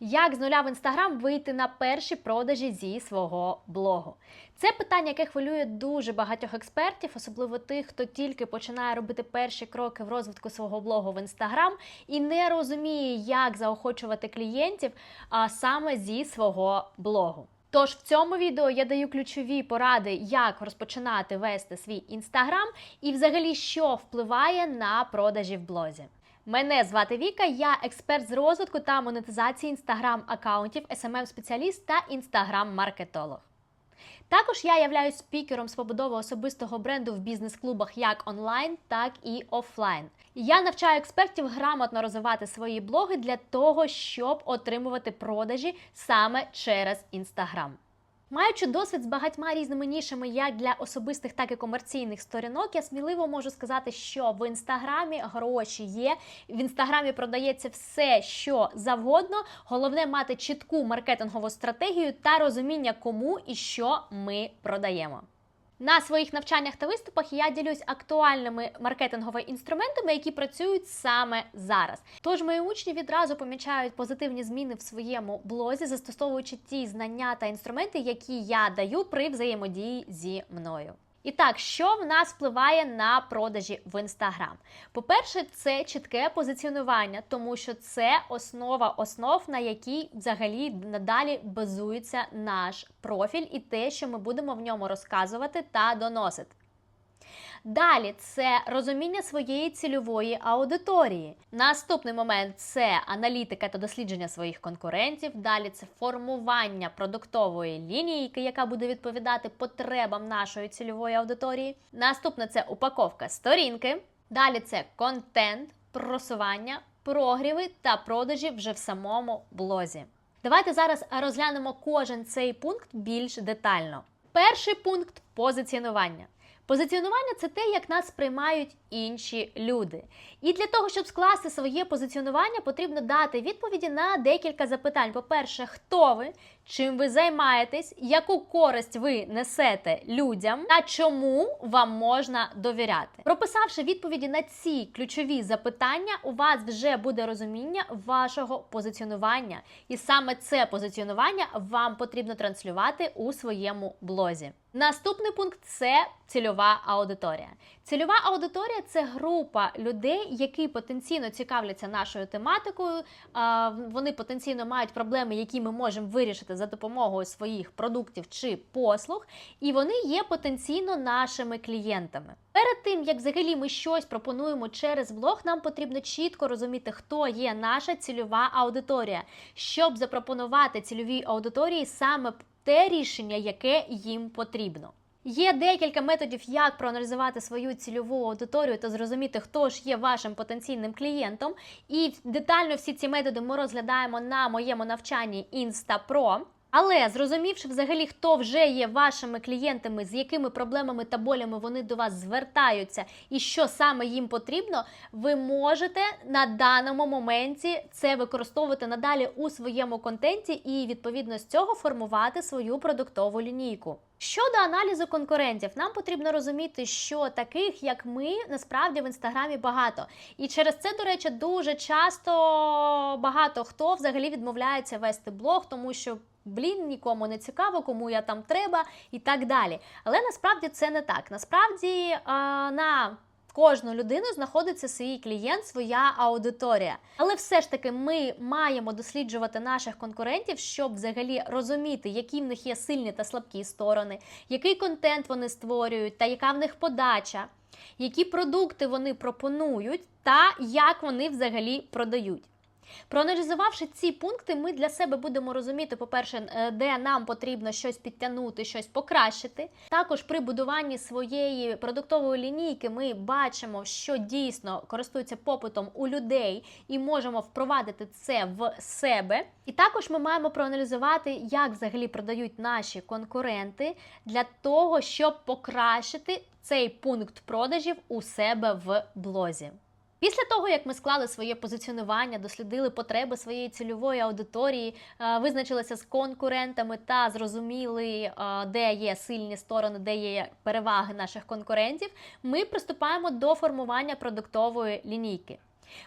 Як з нуля в інстаграм вийти на перші продажі зі свого блогу? Це питання, яке хвилює дуже багатьох експертів, особливо тих, хто тільки починає робити перші кроки в розвитку свого блогу в інстаграм і не розуміє, як заохочувати клієнтів а саме зі свого блогу. Тож в цьому відео я даю ключові поради, як розпочинати вести свій інстаграм і взагалі що впливає на продажі в блозі. Мене звати Віка, я експерт з розвитку та монетизації інстаграм аккаунтів, smm спеціаліст та інстаграм-маркетолог. Також я являюсь спікером з побудови особистого бренду в бізнес-клубах як онлайн, так і офлайн. Я навчаю експертів грамотно розвивати свої блоги для того, щоб отримувати продажі саме через інстаграм. Маючи досвід з багатьма різними нішами, як для особистих, так і комерційних сторінок, я сміливо можу сказати, що в інстаграмі гроші є. В інстаграмі продається все, що завгодно. Головне мати чітку маркетингову стратегію та розуміння, кому і що ми продаємо. На своїх навчаннях та виступах я ділюсь актуальними маркетинговими інструментами, які працюють саме зараз. Тож мої учні відразу помічають позитивні зміни в своєму блозі, застосовуючи ті знання та інструменти, які я даю при взаємодії зі мною. І так, що в нас впливає на продажі в інстаграм? По-перше, це чітке позиціонування, тому що це основа основ, на якій взагалі надалі базується наш профіль і те, що ми будемо в ньому розказувати та доносити. Далі це розуміння своєї цільової аудиторії. Наступний момент це аналітика та дослідження своїх конкурентів. Далі це формування продуктової лінійки, яка буде відповідати потребам нашої цільової аудиторії. Наступне це упаковка сторінки. Далі це контент, просування, прогріви та продажі вже в самому блозі. Давайте зараз розглянемо кожен цей пункт більш детально. Перший пункт позиціонування. Позиціонування це те, як нас сприймають інші люди. І для того, щоб скласти своє позиціонування, потрібно дати відповіді на декілька запитань. По-перше, хто ви, чим ви займаєтесь, яку користь ви несете людям та чому вам можна довіряти. Прописавши відповіді на ці ключові запитання, у вас вже буде розуміння вашого позиціонування. І саме це позиціонування вам потрібно транслювати у своєму блозі. Наступний пункт це цільова аудиторія. Цільова аудиторія це група людей, які потенційно цікавляться нашою тематикою. Вони потенційно мають проблеми, які ми можемо вирішити за допомогою своїх продуктів чи послуг, і вони є потенційно нашими клієнтами. Перед тим як взагалі ми щось пропонуємо через блог, нам потрібно чітко розуміти, хто є наша цільова аудиторія, щоб запропонувати цільовій аудиторії саме те рішення, яке їм потрібно. Є декілька методів, як проаналізувати свою цільову аудиторію та зрозуміти, хто ж є вашим потенційним клієнтом. І детально всі ці методи ми розглядаємо на моєму навчанні InstaPro. Але зрозумівши взагалі, хто вже є вашими клієнтами, з якими проблемами та болями вони до вас звертаються, і що саме їм потрібно, ви можете на даному моменті це використовувати надалі у своєму контенті і відповідно з цього формувати свою продуктову лінійку. Щодо аналізу конкурентів, нам потрібно розуміти, що таких, як ми, насправді в інстаграмі багато. І через це, до речі, дуже часто багато хто взагалі відмовляється вести блог, тому що. Блін, нікому не цікаво, кому я там треба, і так далі. Але насправді це не так. Насправді на кожну людину знаходиться свій клієнт, своя аудиторія. Але все ж таки ми маємо досліджувати наших конкурентів, щоб взагалі розуміти, які в них є сильні та слабкі сторони, який контент вони створюють, та яка в них подача, які продукти вони пропонують, та як вони взагалі продають. Проаналізувавши ці пункти, ми для себе будемо розуміти, по-перше, е, де нам потрібно щось підтягнути, щось покращити. Також при будуванні своєї продуктової лінійки ми бачимо, що дійсно користується попитом у людей, і можемо впровадити це в себе. І також ми маємо проаналізувати, як взагалі продають наші конкуренти для того, щоб покращити цей пункт продажів у себе в блозі. Після того, як ми склали своє позиціонування, дослідили потреби своєї цільової аудиторії, е, визначилися з конкурентами та зрозуміли, е, де є сильні сторони, де є переваги наших конкурентів, ми приступаємо до формування продуктової лінійки.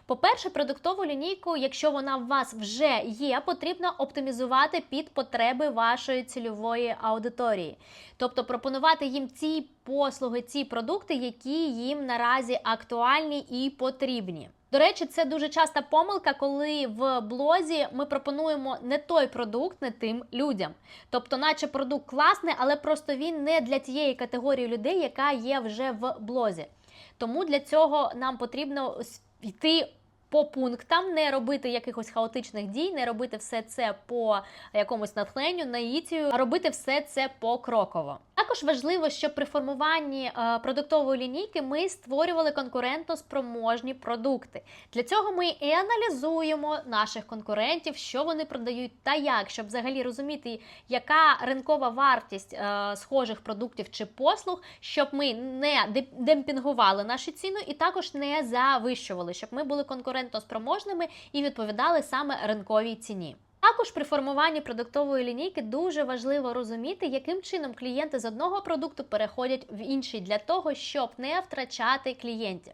По-перше, продуктову лінійку, якщо вона в вас вже є, потрібно оптимізувати під потреби вашої цільової аудиторії. Тобто пропонувати їм ці послуги, ці продукти, які їм наразі актуальні і потрібні. До речі, це дуже часта помилка, коли в блозі ми пропонуємо не той продукт, не тим людям. Тобто, наче продукт класний, але просто він не для тієї категорії людей, яка є вже в блозі. Тому для цього нам потрібно йти по пунктам, не робити якихось хаотичних дій, не робити все це по якомусь натхненню, наїцію, а робити все це покроково. Також важливо, щоб при формуванні е, продуктової лінійки ми створювали конкурентно спроможні продукти. Для цього ми і аналізуємо наших конкурентів, що вони продають та як, щоб взагалі розуміти, яка ринкова вартість е, схожих продуктів чи послуг, щоб ми не демпінгували наші ціни і також не завищували, щоб ми були конкурентно спроможними і відповідали саме ринковій ціні. Також при формуванні продуктової лінійки дуже важливо розуміти, яким чином клієнти з одного продукту переходять в інший для того, щоб не втрачати клієнтів.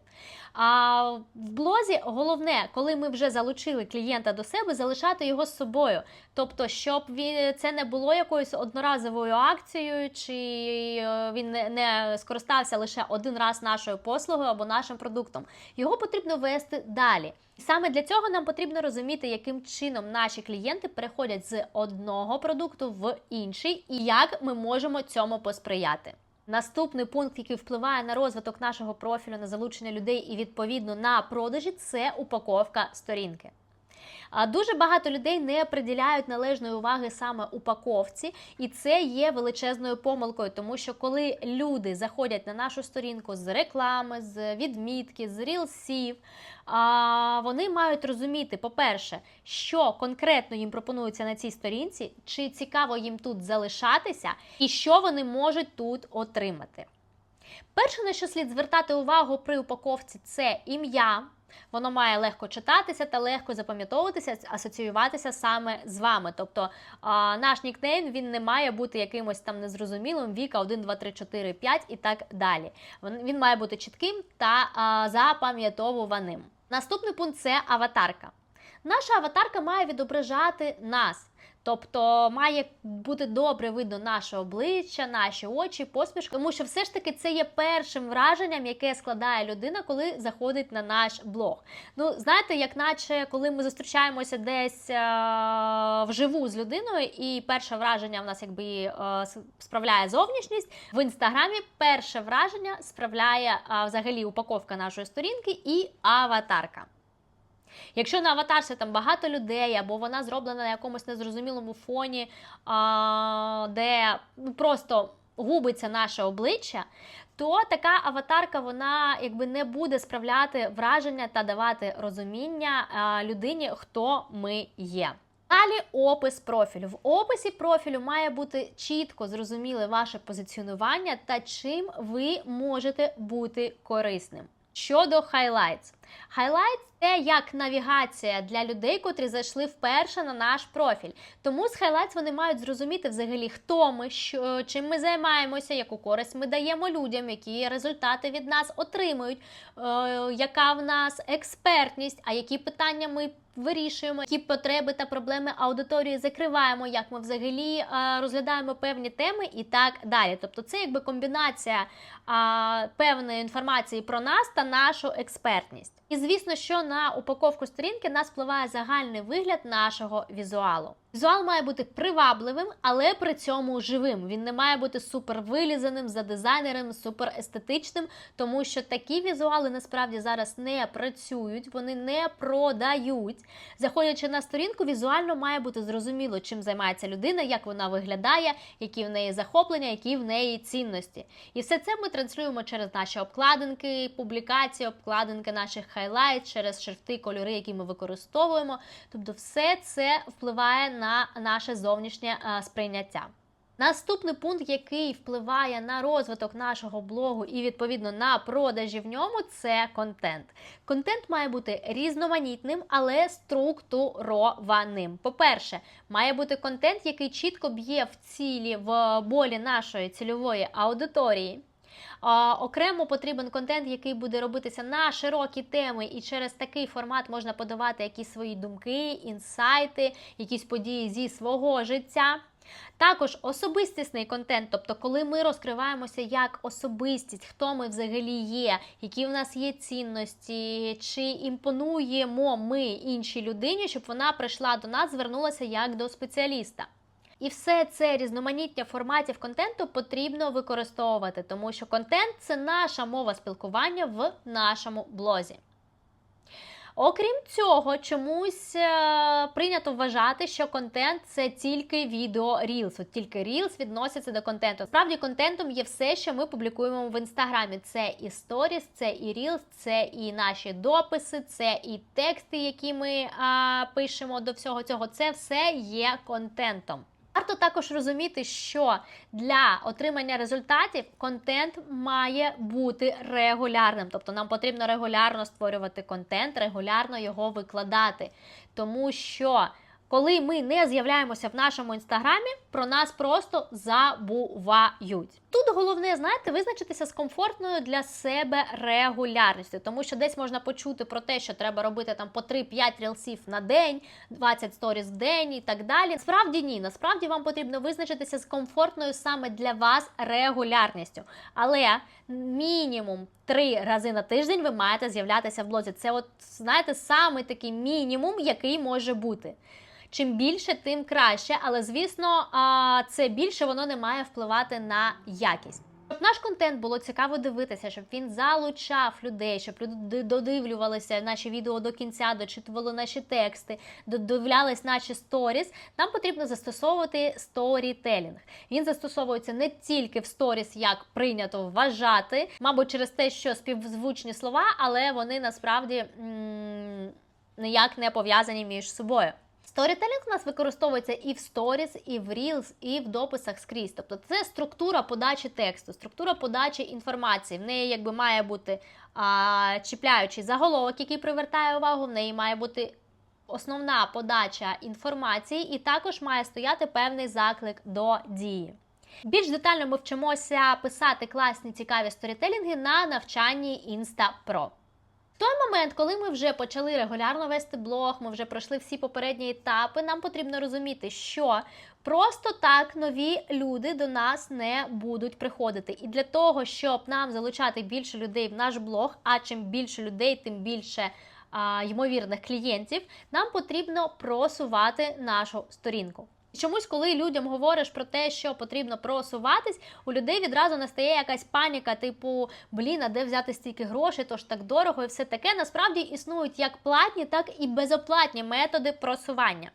А в блозі головне, коли ми вже залучили клієнта до себе, залишати його з собою. Тобто, щоб він це не було якоюсь одноразовою акцією, чи е, він не скористався лише один раз нашою послугою або нашим продуктом. Його потрібно вести далі. Саме для цього нам потрібно розуміти, яким чином наші клієнти переходять з одного продукту в інший, і як ми можемо цьому посприяти. Наступний пункт, який впливає на розвиток нашого профілю, на залучення людей і відповідно на продажі, це упаковка сторінки. Дуже багато людей не приділяють належної уваги саме упаковці, і це є величезною помилкою, тому що коли люди заходять на нашу сторінку з реклами, з відмітки, з рілсів, вони мають розуміти, по-перше, що конкретно їм пропонується на цій сторінці, чи цікаво їм тут залишатися, і що вони можуть тут отримати. Перше, на що слід звертати увагу при упаковці, це ім'я. Воно має легко читатися та легко запам'ятовуватися, асоціюватися саме з вами. Тобто а, наш нікнейм він не має бути якимось там незрозумілим, віка 1, 2, 3, 4, 5 і так далі. Він має бути чітким та а, запам'ятовуваним. Наступний пункт це аватарка. Наша аватарка має відображати нас. Тобто має бути добре видно наше обличчя, наші очі, посмішки, тому що все ж таки це є першим враженням, яке складає людина, коли заходить на наш блог. Ну, знаєте, як наче коли ми зустрічаємося десь а, е, вживу з людиною, і перше враження в нас якби а, е, справляє зовнішність в інстаграмі. Перше враження справляє а, взагалі упаковка нашої сторінки і аватарка. Якщо на аватарці там багато людей, або вона зроблена на якомусь незрозумілому фоні, а, де ну, просто губиться наше обличчя, то така аватарка вона якби не буде справляти враження та давати розуміння людині, хто ми є. Далі опис профілю. В описі профілю має бути чітко зрозуміле ваше позиціонування та чим ви можете бути корисним. Щодо highlights. Highlights це як навігація для людей, котрі зайшли вперше на наш профіль. Тому з Highlights вони мають зрозуміти взагалі, хто ми, що, чим ми займаємося, яку користь ми даємо людям, які результати від нас отримують, е, яка в нас експертність, а які питання ми вирішуємо, які потреби та проблеми аудиторії закриваємо, як ми взагалі е, розглядаємо певні теми і так далі. Тобто, це якби комбінація е, певної інформації про нас та нашу експертність. І звісно, що на упаковку сторінки нас впливає загальний вигляд нашого візуалу. Візуал має бути привабливим, але при цьому живим. Він не має бути супер вилізаним за дизайнером, супер естетичним, тому що такі візуали насправді зараз не працюють, вони не продають. Заходячи на сторінку, візуально має бути зрозуміло, чим займається людина, як вона виглядає, які в неї захоплення, які в неї цінності. І все це ми транслюємо через наші обкладинки, публікації, обкладинки наших хайлайт, через шрифти, кольори, які ми використовуємо. Тобто, все це впливає на наше зовнішнє е, сприйняття. Наступний пункт, який впливає на розвиток нашого блогу і, відповідно, на продажі в ньому, це контент. Контент має бути різноманітним, але структурованим. По-перше, має бути контент, який чітко б'є в цілі в болі нашої цільової аудиторії. Окремо потрібен контент, який буде робитися на широкі теми, і через такий формат можна подавати якісь свої думки, інсайти, якісь події зі свого життя. Також особистісний контент, тобто, коли ми розкриваємося як особистість, хто ми взагалі є, які в нас є цінності, чи імпонуємо ми іншій людині, щоб вона прийшла до нас, звернулася як до спеціаліста. І все це різноманіття форматів контенту потрібно використовувати, тому що контент це наша мова спілкування в нашому блозі. Окрім цього, чомусь е, прийнято вважати, що контент це тільки відео Reels. От тільки Reels відноситься до контенту. Справді, контентом є все, що ми публікуємо в інстаграмі. Це і сторіс, це і Reels, це і наші дописи, це і тексти, які ми е, пишемо до всього цього. Це все є контентом. Варто також розуміти, що для отримання результатів контент має бути регулярним. Тобто нам потрібно регулярно створювати контент, регулярно його викладати. Тому що коли ми не з'являємося в нашому інстаграмі, про нас просто забувають. Тут головне, знаєте, визначитися з комфортною для себе регулярністю, тому що десь можна почути про те, що треба робити там по 3-5 рілсів на день, 20 сторіс в день і так далі. Насправді ні, насправді вам потрібно визначитися з комфортною саме для вас регулярністю. Але мінімум три рази на тиждень ви маєте з'являтися в блозі. Це, от знаєте, саме такий мінімум, який може бути. Чим більше, тим краще, але звісно, це більше воно не має впливати на якість. Щоб наш контент було цікаво дивитися, щоб він залучав людей, щоб люди додивлювалися наші відео до кінця, дочитували наші тексти, додивлялись наші сторіс. Нам потрібно застосовувати сторітелінг. Він застосовується не тільки в сторіс, як прийнято вважати, мабуть, через те, що співзвучні слова, але вони насправді м- ніяк не пов'язані між собою. Сторітелінг у нас використовується і в сторіс, і в Reels, і в дописах скрізь. Тобто це структура подачі тексту, структура подачі інформації. В неї якби має бути а, чіпляючий заголовок, який привертає увагу, в неї має бути основна подача інформації, і також має стояти певний заклик до дії. Більш детально ми вчимося писати класні цікаві сторітелінги на навчанні InstaPro. Той момент, коли ми вже почали регулярно вести блог, ми вже пройшли всі попередні етапи, нам потрібно розуміти, що просто так нові люди до нас не будуть приходити. І для того, щоб нам залучати більше людей в наш блог, а чим більше людей, тим більше ймовірних клієнтів, нам потрібно просувати нашу сторінку. Чомусь, коли людям говориш про те, що потрібно просуватись, у людей відразу настає якась паніка, типу блін, а де взяти стільки грошей, то ж так дорого, і все таке. Насправді існують як платні, так і безоплатні методи просування.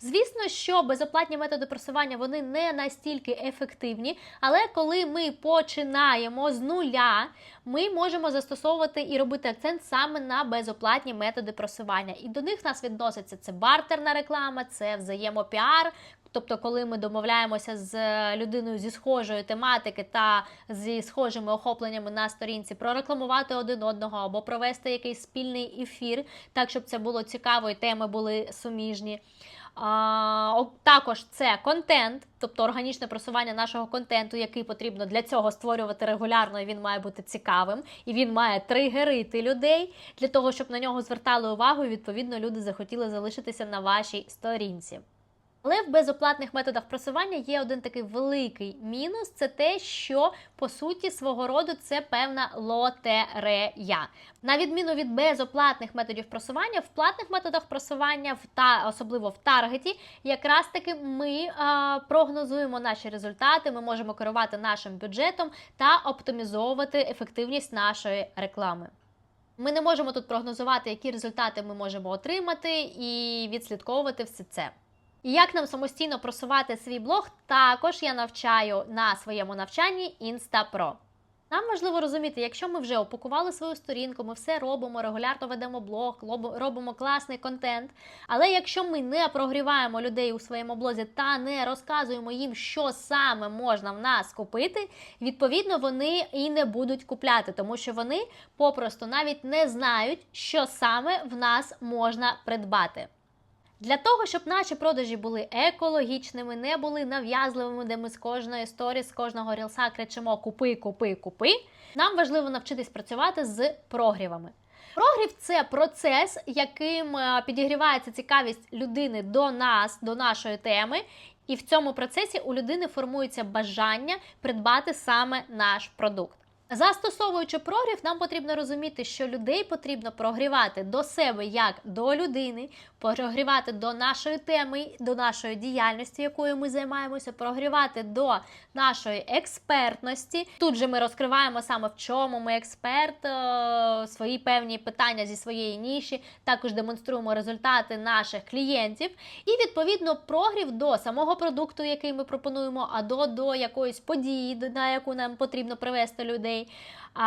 Звісно, що безоплатні методи просування вони не настільки ефективні, але коли ми починаємо з нуля, ми можемо застосовувати і робити акцент саме на безоплатні методи просування. І до них нас відноситься це бартерна реклама, це взаємопіар. Тобто, коли ми домовляємося з людиною зі схожої тематики та зі схожими охопленнями на сторінці, прорекламувати один одного або провести якийсь спільний ефір, так щоб це було цікаво і теми були суміжні. А, Також це контент, тобто органічне просування нашого контенту, який потрібно для цього створювати регулярно, і він має бути цікавим, і він має тригерити людей для того, щоб на нього звертали увагу, і відповідно люди захотіли залишитися на вашій сторінці. Але в безоплатних методах просування є один такий великий мінус: це те, що по суті свого роду це певна лотерея. На відміну від безоплатних методів просування, в платних методах просування, в та особливо в таргеті, якраз таки ми а, прогнозуємо наші результати, ми можемо керувати нашим бюджетом та оптимізовувати ефективність нашої реклами. Ми не можемо тут прогнозувати, які результати ми можемо отримати, і відслідковувати все це. І як нам самостійно просувати свій блог, також я навчаю на своєму навчанні InstaPro. Нам важливо розуміти, якщо ми вже опакували свою сторінку, ми все робимо, регулярно ведемо блог, робимо класний контент. Але якщо ми не прогріваємо людей у своєму блозі та не розказуємо їм, що саме можна в нас купити, відповідно вони і не будуть купляти, тому що вони попросту навіть не знають, що саме в нас можна придбати. Для того, щоб наші продажі були екологічними, не були нав'язливими, де ми з кожної сторі, з кожного рілса кричимо Купи, купи, купи. Нам важливо навчитись працювати з прогрівами. Прогрів це процес, яким е, підігрівається цікавість людини до нас, до нашої теми, і в цьому процесі у людини формується бажання придбати саме наш продукт. Застосовуючи прогрів, нам потрібно розуміти, що людей потрібно прогрівати до себе як до людини, прогрівати до нашої теми, до нашої діяльності, якою ми займаємося, прогрівати до нашої експертності. Тут же ми розкриваємо саме в чому ми експерт, е, свої певні питання зі своєї ніші, також демонструємо результати наших клієнтів. І відповідно прогрів до самого продукту, який ми пропонуємо, а до, до якоїсь події, на яку нам потрібно привести людей. А,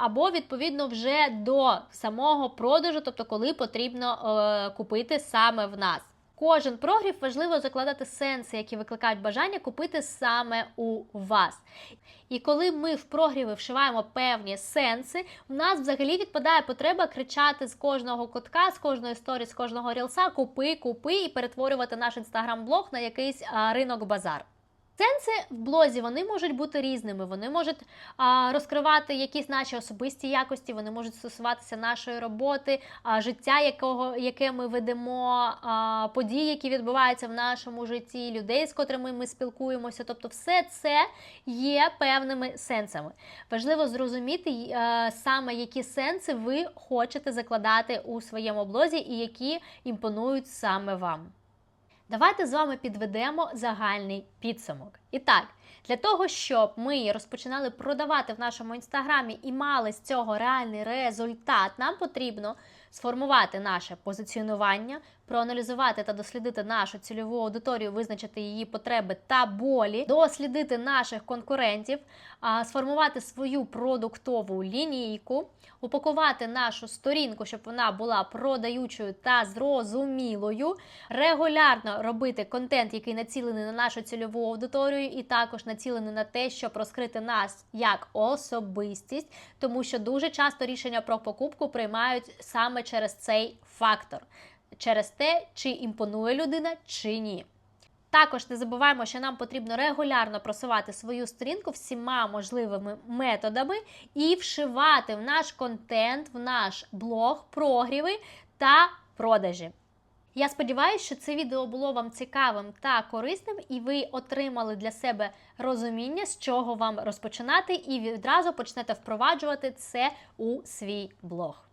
або відповідно вже до самого продажу, тобто коли потрібно е, купити саме в нас. Кожен прогрів важливо закладати сенси, які викликають бажання купити саме у вас. І коли ми в прогріви вшиваємо певні сенси, у нас взагалі відпадає потреба кричати з кожного кутка, з кожної сторі, з кожного рілса Купи, купи і перетворювати наш інстаграм-блог на якийсь ринок базар. Сенси в блозі вони можуть бути різними. Вони можуть а, розкривати якісь наші особисті якості, вони можуть стосуватися нашої роботи, а, життя, якого яке ми ведемо, а, подій, які відбуваються в нашому житті, людей, з котрими ми спілкуємося. Тобто, все це є певними сенсами. Важливо зрозуміти а, саме які сенси ви хочете закладати у своєму блозі і які імпонують саме вам. Давайте з вами підведемо загальний підсумок. І так, для того, щоб ми розпочинали продавати в нашому інстаграмі і мали з цього реальний результат, нам потрібно сформувати наше позиціонування, проаналізувати та дослідити нашу цільову аудиторію, визначити її потреби та болі, дослідити наших конкурентів, сформувати свою продуктову лінійку, упакувати нашу сторінку, щоб вона була продаючою та зрозумілою, регулярно робити контент, який націлений на нашу цільову аудиторію, і також націлений на те, щоб розкрити нас як особистість, тому що дуже часто рішення про покупку приймають саме через цей фактор, через те, чи імпонує людина, чи ні. Також не забуваємо, що нам потрібно регулярно просувати свою сторінку всіма можливими методами і вшивати в наш контент, в наш блог, прогріви та продажі. Я сподіваюся, що це відео було вам цікавим та корисним, і ви отримали для себе розуміння, з чого вам розпочинати, і відразу почнете впроваджувати це у свій блог.